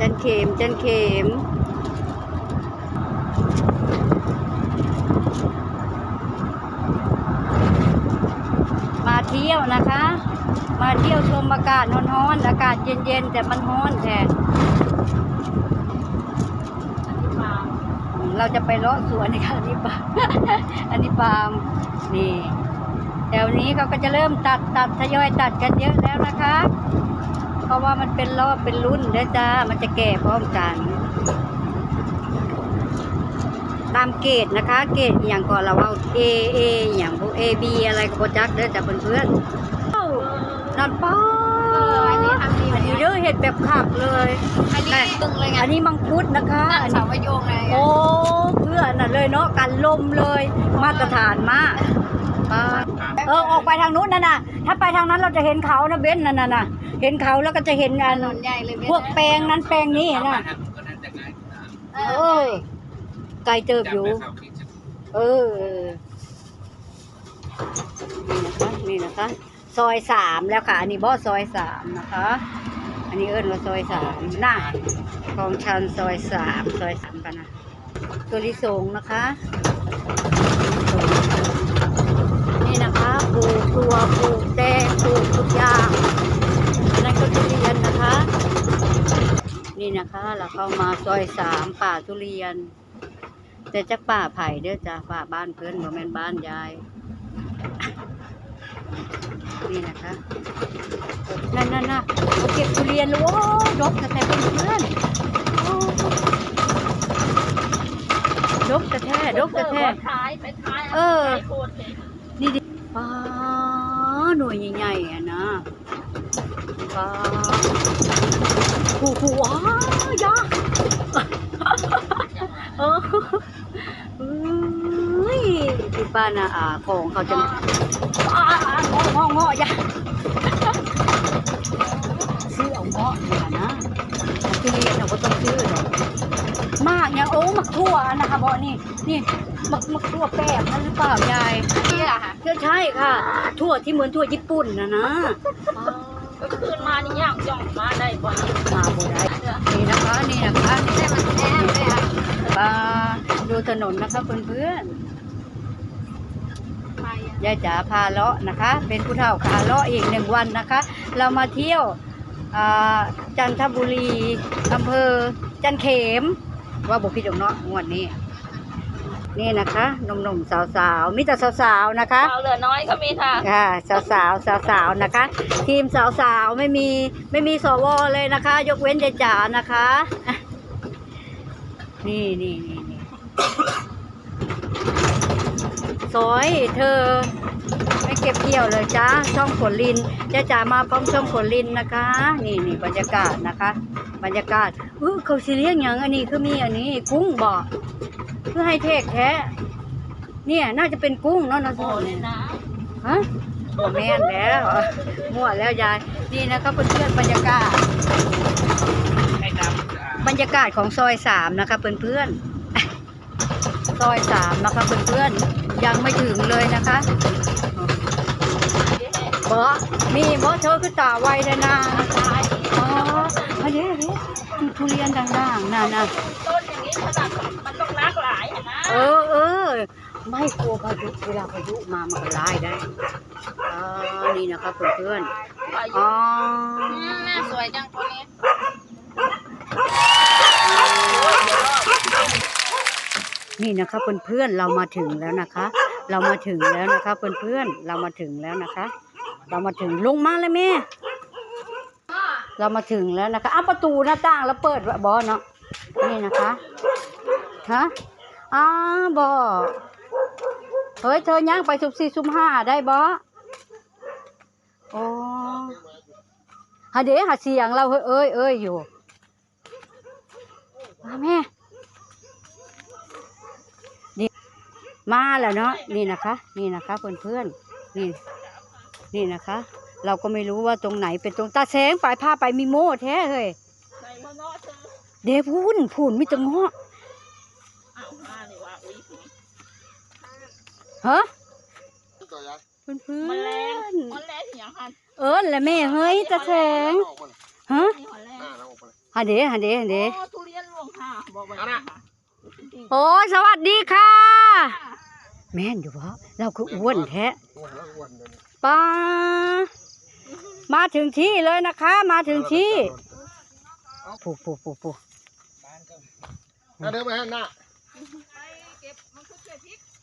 จันเข็มจันเข็มมาเที่ยวนะคะ มาเที่ยวชมอากาศร้อนๆอากาศเย็นๆ แต่มันร้อนแทนเราจะไปเลาะสวนนี่ค่ะอันนี้ปาล์มอันนี้ปาล์มนี่แถวนี้เขาก็จะเริ่มตัดตัดทยอยตัดกันเยอะแล้วนะคะ เพราะว่ามันเป็นรอบเป็นรุ่นเด้อจ้า มันจะแก่พร้อมกัน ตามเกรดนะคะ เกรดอหย่างก่อนเราเอา A A อหย่างพวก A B อะไรก็บจักเด้อจ้าเพื่อนๆเอ้านั่นป้าเอออันนี้ทำดีอันนี้เด้อเห็ดแบบขับเลย อันนี้ตึงเลยไงอันนี้มังคุดนะคะนั่งอันเสานี้ประโยงไงโอ้เพื่อนน่ะเลยเนาะกันลมเลย มาตรฐานมากป้า เออออกไปทางนู้นนั่นน่ะถ้าไปทางนั้นเราจะเห็นเขานะเบ้นนั่นน่ะน่ะเห็นเขาแล้วก็จะเห็นอัถนนนใหญ่เลยพวกแปลงนั้นแปลงนี้น่ะเอเอออไกลเติบอยู่ เออนี่นะคะนี่นะคะ ซอยสามแล้วค่ะ อันนี้บอสซอยสามนะคะ อันนี้เอิ้นว่าซอยสามน่ะของชันซอยสามซอยสามกันนะตัวลิสงนะคะ นี่นะคะปลูกตัวปลูกแดงปลูกทุกอย่างอันนั้นก็ทุเรียนนะคะ นี่นะคะเราเข้ามาซอยสามป่าทุเรียน แต่จักป่าไผ่เด้อจ้าป่าบ้านเพื่อนบ่แม่นบ้านยาย นี่นะคะนั่นนั่นน่ะเขาเก็บทุเรียนแล้วโอ้ดกแต่แต่เป็นเพื่อนโอ้ดกแต่แท้ดกแต่แท้ท้ายไปท้ายเออไป้าหน่วยใหญ่ๆอะนะป้าขู่ขู่อ้ายาเออเอ้ยที่ป้านะอ่าของเขาจะอ้างององอยาซื้อเอาเงาะเนี่ยนะทุเรียนเราก็ต้องซื้อเนาะมากเนี่ยโอ้มักทั่วนะคะบอนี่นี่มักมักทั่วแป้งนั่นหรือเปล่ายายนี่แหละค่ะ ใช่ใช่ค่ะ ทั่วที่เหมือนทั่วญี่ปุ่นนะนะก็คืนมานี่ยากย่องมาได้บ่นี้มาโบได้นี่นะคะนี่นะคะนี่ได้มันแน่เลยอะมาดูถนนนะคะเพื่อนไปอะๆยายจ๋าพาเลาะนะคะ เป็นผู้เฒ่าขาเลาะอีกหนึ่งวันนะคะ เรามาเที่ยวอ่าจันทบุรีอำเภอจันเขมว่าบุพิดงเนาะงวดนี้ นี่นะคะหนุ่มๆสาวๆมิแต่สาวๆนะคะเอาเหลือน้อยก็มีค่ะ ค่ะสาวสาวสาวสาวๆนะคะ ทีมสาวสาวๆไม่มีไม่มีสวเลยนะคะ ยกเว้นยายจ๋านะคะ นี่นี่นี่นี่สอยเธอ ไม่เก็บเกี่ยวเลยจ้าช่องฝนลินยายจ๋ามาพร้อมช่องฝนลินนะคะ นี่นี่บรรยากาศนะคะ บรรยากาศเออเขาสิเลี้ยงอย่างอันนี้คือมีอันนี้กุ้งบอก คือให้เทกแท้เนี่ยน่าจะเป็นกุ้งเนาะนะสโอ้มเลยนะฮะบ่แม่นแล้วมั่วแล้วยายนี่นะครับเพื่อนๆบรรยากาศบรรยากาศของซอยสามนะคะเพื่อนๆซอยสามนะคะเพื่อนๆยังไม่ถึงเลยนะคะ บอนี่บอเธอคือตาไวเลยนะอ๋ออันนี้อันนี้ทุเรียนด่างๆน่ะนะต้นอย่างนี้ขนาดมันต้องรักหลายอะนะเออเออไม่กลัวพายุเวลาพายุมามันก็ร้ายได้อ่านี่นะคะเพื่อนๆอายุอ๋อแม่สวยจังตัวนี้นี่นะคะเพื่อนๆเรามาถึงแล้วนะคะ เรามาถึงแล้วนะคะเพื่อนๆเรามาถึงแล้วนะคะ เรามาถึงลงมาเลยแม่ เรามาถึงแล้วนะคะอ้าวประตูหน้าต่างแล้วเปิดบอเนาะนี่นะคะฮะอ้าบอเฮ้ยเธอย่างไปสุบสี่สุบห้าได้บอโอ้ฮะเดี๋ยวหาเสียงเราเฮ้ยเอ้ยเอ้ยอยู่มาแม่มาแล้วเนาะนี่นะคะ นี่นะคะเพื่อนเพื่อนนี่ นี่นะคะ เราก็ไม่รู้ว่าตรงไหนเป็นตรงตาแสงปลายผ้าไปมีโม่แท้เฮ้ยใส่มะนาวเธอเดพูนพูนมิตรเงาะเอามาเลยว่าอุ้ยฮะเพื่อนเพื่มันแรงอนมันแรงอย่างหันเอิญละแม่เฮ้ยตาแสงฮะนี่หอยแรงหน้าเราออกไปเลยฮันเดฮันเดฮันเดโอ้ทุเรียนหลวงค่ะบอกไว้เอานะค่ะโอ้ยสวัสดีค่ะ แม่นอยู่วะเราคืออ้วนแท้ ป้ามาถึงที่เลยนะคะ มาถึงที่ปูปูปูปูอะเดินไปให้หน้า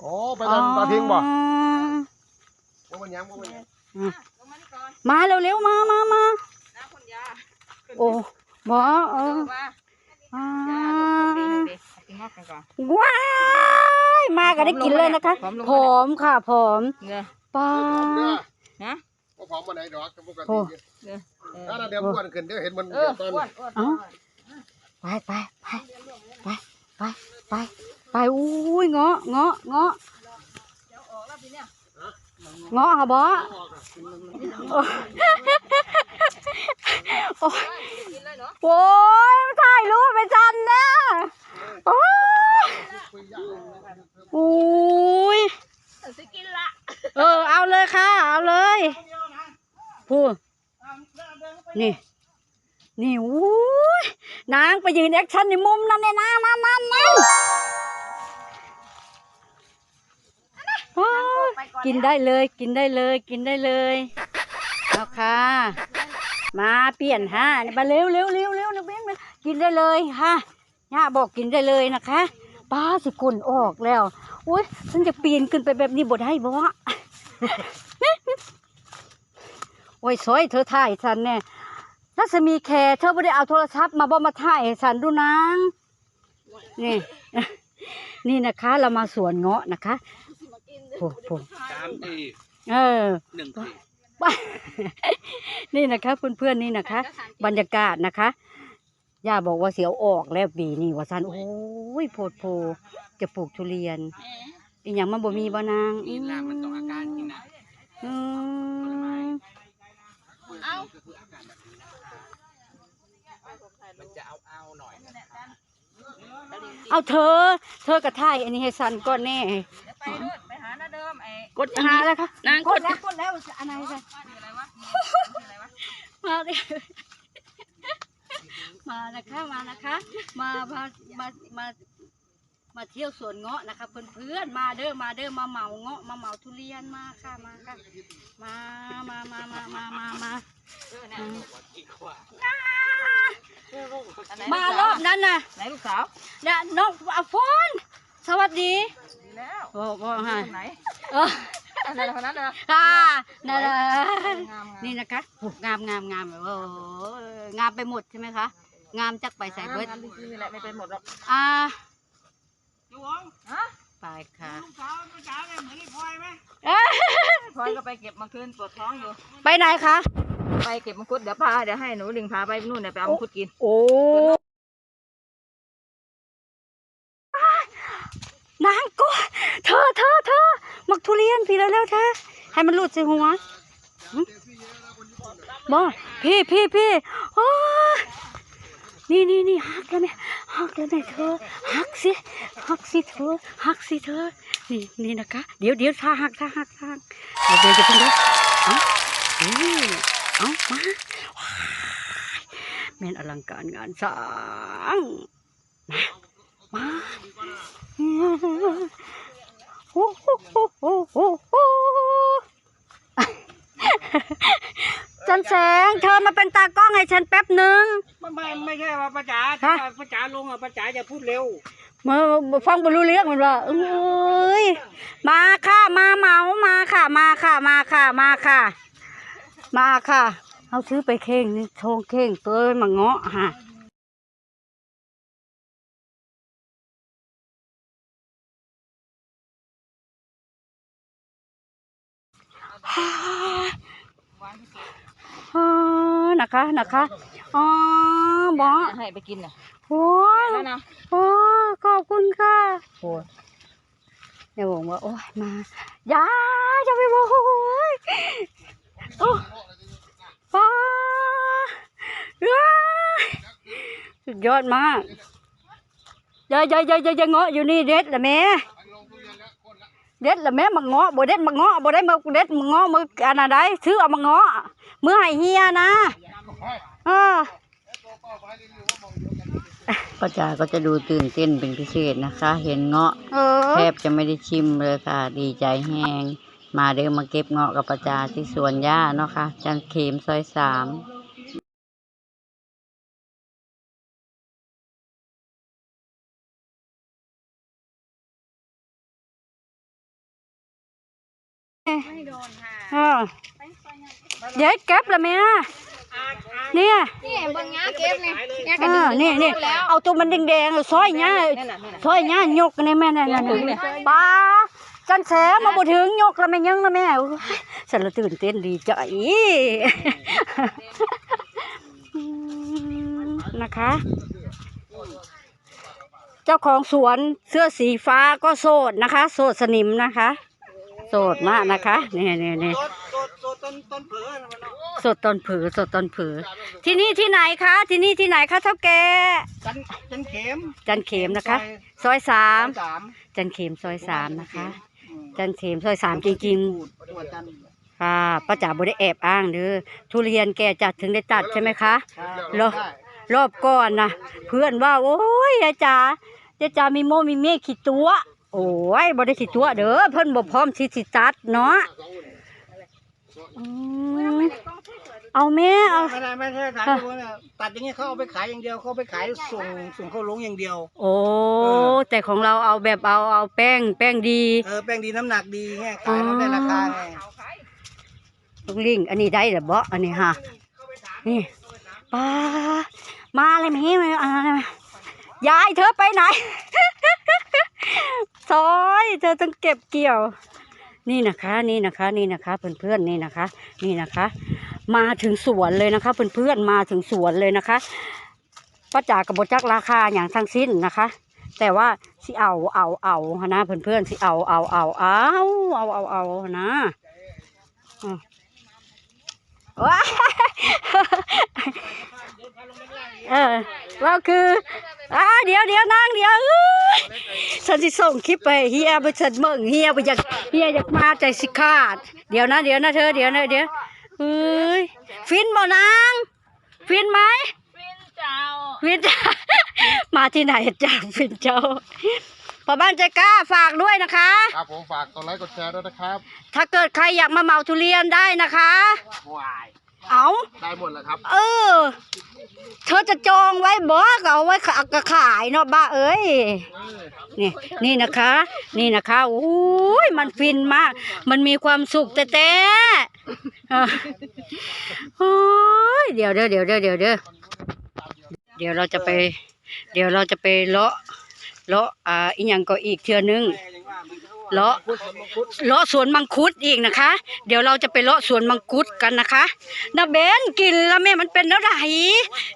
โอ้ไปตอนตอนทิ้งบ่ว่ามันยังว่ามันยังมาเร็วๆมามามาโอ้บอเออว้ายมาก็ได้กินเลยนะคะผมลงผมาอมค่ะผอม เนื้อป้าพร้อมเด้อนะว่าพร้อมมาไหนดอกจะปกโอ้ติเนื้อเออถ้าน่าเดี๋ยวอ้วนขึ้นเดี๋ยวเห็นมันเอเดี๋อยวตอนอ้วนอ้วนเอ้าไปไปไปไปไปไปไปอุ้ยเงาะเงาะเงาะเดี๋ยวออกแล้วทีเนี้ยเงาะค่ะบอโอ้โอ้ยกินเลยเนาะโอ้ยถ่ายรูปไปจันนะโอ้ยโอ้ยสิกินละ เออ เอาเลยค่ะ เอาเลยพูดนี่ นี่อู้ยนางไปยืนแอคชั่นในมุมนั้นเนี่ยนางนั่นนั่นนั่นว้าวไปก่อนกินได้เลย กินได้เลย กินได้เลยเอาค่ะ มาเปลี่ยนฮะมาเร็วเร็วเร็วเร็วนะเบ้นมากินได้เลยค่ะย่าบอกกินได้เลยนะคะ ป้าสิคนออกแล้ว อุ้ยฉันจะปีนขึ้นไปแบบนี้บ่ได้บ่วะ โอ้ยสวยเธอถ่ายฉันเนี่ยถ้าสมีแคร์เธอไม่ได้เอาโทรศัพท์มาบ่มาถ่ายให้ฉันดูนางนี่ นี่นะคะ เรามาสวนเงาะนะคะโอ้โหสามทีเออหนึ่งทีว้านี่นะคะเพื่อนๆนี่นะคะ บรรยากาศนะคะย่าบอกว่าเสียวออกแล้วปีนี้ว่าซันโอ้ยโพดโพจะปลูกทุเรียน อีหยังมันบ่มีบ่นางนี่ละมันต้องอาการกินนะอืมเอาก็คืออาการแบบนี้มันจะเอาเอาหน่อยนะเอาเธอ เธอกระท่ายอันนี้ให้ซันก่อนแน่ไปนู่นไปหาหน้าเดิมไอ้กดหาแล้วค่ะนางกกดดแล้วกดแล้วอันไหนค่ะชื่ออะไรวะชื่ออะไรวะมาเลยมานะคะมานะคะ มามามามา มาเที่ยวสวนเงาะนะคะเพื่อนๆมาเด้อมาเด้อมาเหมาเงาะมาเหมาทุเรียนมาค่ะมาค่ะมามามามามามามาเออเนี่ยอีกขวาอันไหนมารอบนั้นน่ะไหนลูกสาวเนี่ยน้องอฟอนสวัสดีดีแล้วโอ้โหฮะไหนเอออันไหนคนนั้นเลยค่ะนั่นแหละงามงามนี่นะคะโอ้งามงามงามโอ้งามไปหมดใช่ไหมคะงามจักไปใส่เบิร์ดงามจริงๆนี่แหละไม่เป็นหมดหรอกอ่า ฮะไปค่ะพลอยก็ไปเก็บมาคืนปวดท้องอยู่ ไปไหนคะ ไปเก็บมังคุดเดี๋ยวพาเดี๋ยวให้หนูลิงพาไปนู่นเนี่ยไปเอามังคุดกิน โอ้นางก็เธอเธอเธอมักทุเรียนพี่แล้วแล้วเธอให้มันหลุดใส่หัวหึบอพี่พี่พี่โอ้ย นี่นี่นี่หักแล้วไหมหักแล้วไหมเธอหักสิหักสิเธอหักสิเธอนี่นี่นะคะ เดี๋ยวเดี๋ยวท่าหักท่าหักท่าหักเดี๋ยวเดี๋ยวจะเพิ่งดูเอาเอาเอามาว้ายแม่นอลังการงานสร้างมามาโอ้โหโอ้โหโอ้โห จันแสง เธอมาเป็นตากล้องให้ฉันแป๊บหนึ่ง ไม่ไม่ไม่ใช่ว่าป้าจ๋าฮะถ้าป้าจ๋าลงอะป้าจ๋าจะพูดเร็วมาฟังบรรลุเรื่องมันว่าเอ้ยมาค่ะมาเหมามาค่ะ มาค่ะ มาค่ะ มาค่ะ มาค่ะเอาซื้อไปเข่งนี่โชงเข่งตัวมาเงาะฮะ อ่านะคะนะคะอ๋อบอให้ไปกินน่ะโอ้ยแล้วนะโอ้ขอบคุณค่ะโอ้ยอย่าบอกว่าโอ้ยมาอย่าจะไปบอกโอ้ยโอ้ป้าว้ายสุดยอดมากอย่าอย่าอย่าอย่าอย่าเงาะอยู่นี่เด็ดละแม่ เด็ดละแม่มาเงาะบ่เด็ดมาเงาะบ่ได้มาเด็ดมาเงาะมืออันนั้นได้ซื้อเอามาเงาะมือให้เฮียนะอ้อป้าจ๋าก็จะดูตื่นเต้นเป็นพิเศษนะคะ เห็นเงาะเออแทบจะไม่ได้ชิมเลยค่ะ ดีใจแห้งมาเดินมาเก็บเงาะกับป้าจ๋าที่สวนหญ้าเนาะค่ะจันเขมซอยสามไม่ อ้อเดี๋ยวเก็บละแม่เนี่ยนี่เบิ่งาเก็บนี่เนี่ยเออนี่นี่เอาตัวมันแดงๆซอยหญ้าซอยหญ้ายกนี่แม่นั่นนั่นนั่นป้าจันแสมาบ่ถึงยกล้วแม่ยังละแม่ฉันละตื่นเต้นดีใจนะคะ เจ้าของสวนเสื้อสีฟ้าก็โสดนะคะ โสดสนิมนะคะ โสดมากนะคะนี่นี่นี่โดดโดดโดดต้นต้นเผือนะมันเนาะสดตอนผือสดตอนผือ ที่นี่ที่ไหนคะ ที่นี่ที่ไหนคะเท่าแกจันจันเข็มจันเขมนะคะ ซอยสามสามจันเขมซอยสามนะคะ จันเขมซอยสามจริงจังจันๆค่ะป้าจ๋าบ่ได้แอบอ้างเด้อทุเรียนแกจัดถึงได้ตัดใช่ไหมคะเหรอรอบก่อนนะเพื่อนว่า โอ้ยยายจ๋ายายจ๋ามีโมมีเมฆขี้ตัว โอ้ยบ่ได้ขี้ตัวเด้อเพิ่นบ่พร้อมสิสิตัดเนาะอืมเอาแม่เอา ไม่ได้ไม่ใช่ขายตัวเนี่ยตัดอย่างเงี้ยเขาเอาไปขายอย่างเดียวเขาเอาไปขายส่งส่งเข้าลงอย่างเดียว โอ้แต่ของเราเอาแบบเอาเอาแป้ง แป้งดี เออแป้งดีน้ำหนักดีไงขายแล้วได้ราคาไงลูกลิงอันนี้ได้เหรือบ่อันนี้ฮะนี่ป้ามาเลยแมีมาอ่ายายเธอไปไหน ซอย เธอต้องเก็บเกี่ยว นี่นะคะนี่นะคะนี่นะคะเพื่อนๆนี่นะคะ นี่นะคะ มาถึงสวนเลยนะคะ เพื่อนๆมาถึงสวนเลยนะคะป้าจ๋ากับบจักราคาอย่างทั้งสิ้นนะคะ แต่ว่าสิเอาเอาเอาหนนะเพื่อนๆสิเอาเอาเอาเอาเอาเอาเอานะอะว้าเออว่าคืออ่าเดี๋ยวเดี๋ยวนั่งเดี๋ยว ฉันสิส่งคลิปไปเฮียไปฉันเมืองเฮียไปอยากเฮียอยากมาใจสิขาด เดี๋ยวนะเดี๋ยวนะเธอเดี๋ยวนะเดี๋ยวเฮ้ยฟินบ่นางฟินไหมฟินเจ้าฟินจ้ามาที่ไหนจ้าฟินเจ้าพอบ้านใจกล้าฝากด้วยนะคะ ครับผมฝากกดไลค์กดแชร์ด้วยนะครับ ถ้าเกิดใครอยากมาเหมาทุเรียนได้นะคะวาย เอาได้หมดแล้วครับ เออ เธอจะจองไว้บอกเอาไว้ขากขายเนาะบ้าเอ้ยนี่นี่นะคะ นี่นะคะโอ้ยมันฟินมาก มันมีความสุขแต่แต่เออโอ้ยเดี๋ยวเดี๋ยวเดี๋ยวเดี๋ยวเดี๋ยวเดี๋ยวเดี๋ยวเราจะไป เดี๋ยวเราจะไปเลาะเลาะอ่าอีกอย่างก็อีกเทือนึง เลาะเลาะสวนมังคุดอีกนะคะ เดี๋ยวเราจะไปเลาะสวนมังคุดกันนะคะนาเบนกินแล้วแม่มันเป็นแล้วไห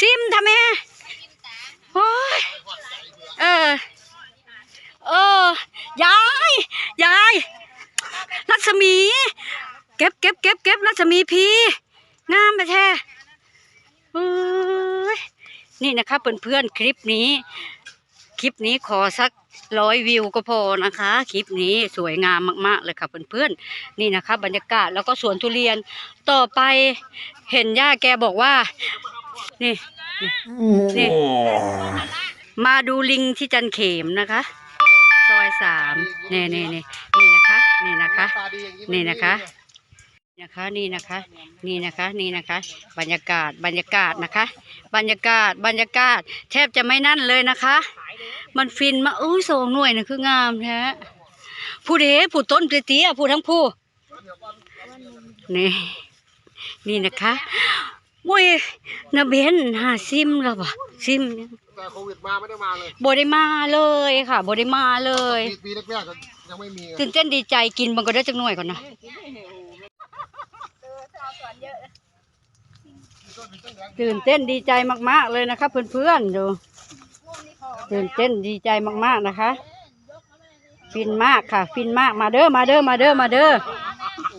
ซิมทำแม่โอ้ยเออเออยายยายรัศมี เก็บเก็บเก็บเก็บรัศมีพีงามไปแท้เอ้ยนี่นะคะเพื่อนๆคลิปนี้ คลิปนี้ขอสักร้อยวิวก็พอนะคะ คลิปนี้สวยงามมากๆเลยค่ะเพื่อนๆนี่นะคะ บรรยากาศแล้วก็สวนทุเรียนต่อไปเห็นย่าแกบอกว่า นี่นี่มาดูลิงที่จันเขมนะคะซอยสามนี่นี่นี่นี่นะคะ นี่นะคะตาดีอย่างนี้นี่นะคะ นะคะนี่นะคะนี่นะคะนี่นะคะ บรรยากาศบรรยากาศนะคะ บรรยากาศบรรยากาศ แทบจะไม่นั่นเลยนะคะ มันฟินมาอุ้ยสองหน่วยนะคืองามแท้ผู้เดผู้ต้นเตี้ยๆผู้ทั้งผู้นี่นี่นะคะอุ้ยนาเบนหาซิมแล้วปะซิมเนี่ยแต่โควิดมาไม่ได้มาเลยบได้มาเลยค่ะบได้มาเลยปีปีแรกๆก็ยังไม่มีตื่นเต้นดีใจกินมันก็ได้จักหน่วยก่อนนะ ตื่นเต้นดีใจมาก ๆ เลยนะคะเพื่อนๆดูตื่นเต้นดีใจมากๆนะคะ ฟินมากค่ะ ฟินมากมาเด้อมาเด้อมาเด้อมาเด้อ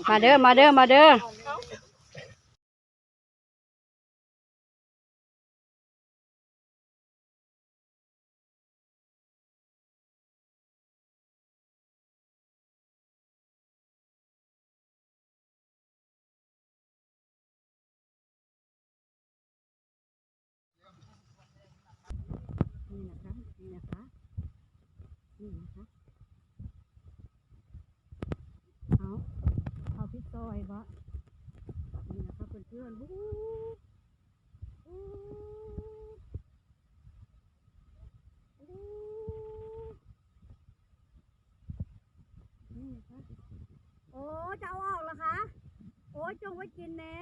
มาเด้อมาเด้อมาเด้อ นี่นะคะนี่นะคะนี่นะคะเอาเอาพี่ซอยวะนี่นะคะเพื่อนๆวู้วู้วู้นี่นะคะโอ้จะเอาออกเหรอคะโอ้จงไว้กินแน่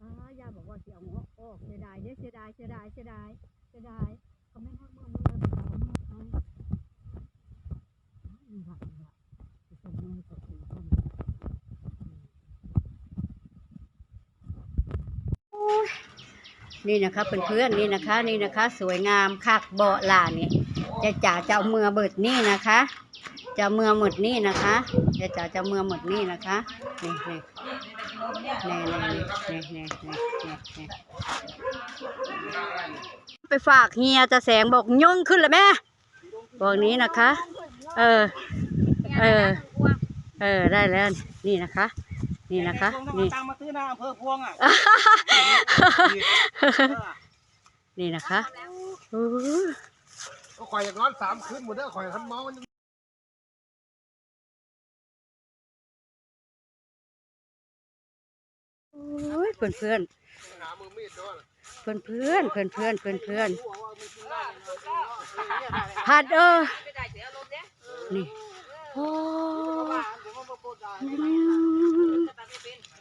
อ่ายาบอกว่าเอาหัวออกเสียดายเด้อเสียดายเสียดายเสียดายเสียดาย นี่นะคะเพื่อนๆนี่นะคะ นี่นะคะ สวยงามคักเบาหลาเนี่ยจะจ๋าจะเอามือเบิดนี่นะคะจะเมือหมดนี่นะคะจะจ๋าจะเมือหมดนี่นะคะนี่นี่นี่นี่นี่นี่นี่ไปฝากเฮียจะแสงบอกย่งขึ้นแล้แม่บอกนี้นะคะ เออ เออ เออได้แล้วนี่นะคะ นี่นะคะ นี่นี่ ตังค์มาซื้อหน้าอำเภอพวงอะ นี่นะคะอู้ก็คอยอย่างนอนสามคืนหมดเด้อคอยทันเมามันโอ้ยเพื่อนเพื่อนหามือมีดด้วยเพื่อนเพื่อนเพื่อนเพื่อนเพื่อนเพื่อนผัดเออนี่โอ้ qué pena.